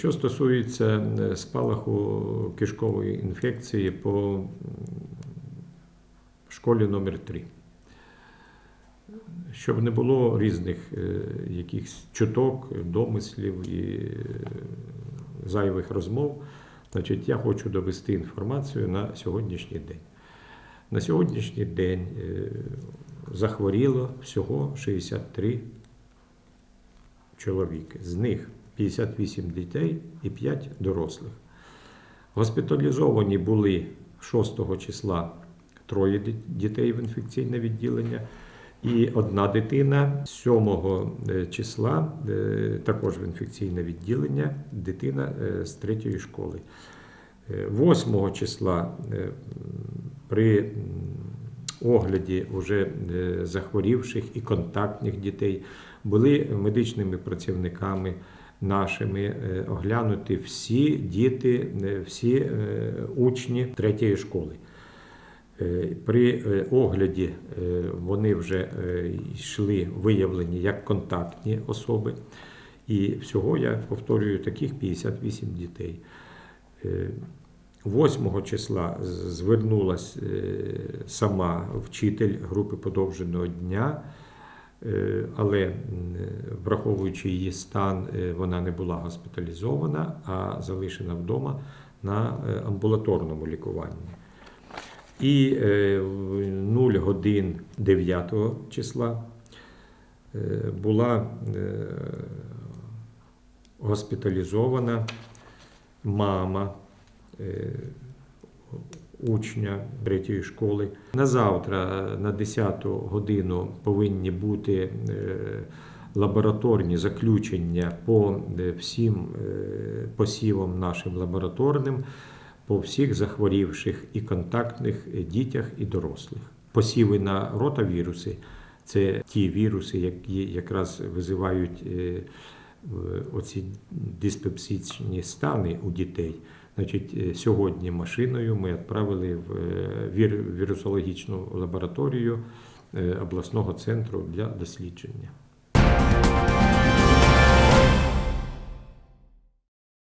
Що стосується е, спалаху кишкової інфекції по школі номер 3 щоб не було різних е, якихось чуток, домислів і е, зайвих розмов, значить, я хочу довести інформацію на сьогоднішній день. На сьогоднішній день захворіло всього 63 чоловіки. З них 58 дітей і 5 дорослих. Госпіталізовані були 6 числа троє дітей в інфекційне відділення. І одна дитина 7 е, числа е, також в інфекційне відділення, дитина е, з третьої школи. Е, 8 числа при огляді вже захворівших і контактних дітей були медичними працівниками нашими е, оглянуті всі діти, е, всі е, учні третьої школи. При огляді вони вже йшли виявлені як контактні особи. І всього я повторюю таких 58 дітей. Е, 8 числа з- звернулась е, сама вчитель групи подовженого дня, але враховуючи її стан, е, вона не була госпіталізована, а залишена вдома на е, амбулаторному лікуванні. І е, в 0 годин 9 числа е, була е, госпіталізована мама е, учня третьої школи. На завтра, на 10 годину, повинні бути е, лабораторні заключення по е, всім е, посівам нашим лабораторним, по всіх захворівших і контактних дітях і дорослих. Посіви на ротавіруси це ті віруси, які якраз визивають оці диспепсичні стани у дітей. Значить, е, Сьогодні машиною ми відправили в е, вірусологічну лабораторію е, обласного центру для дослідження.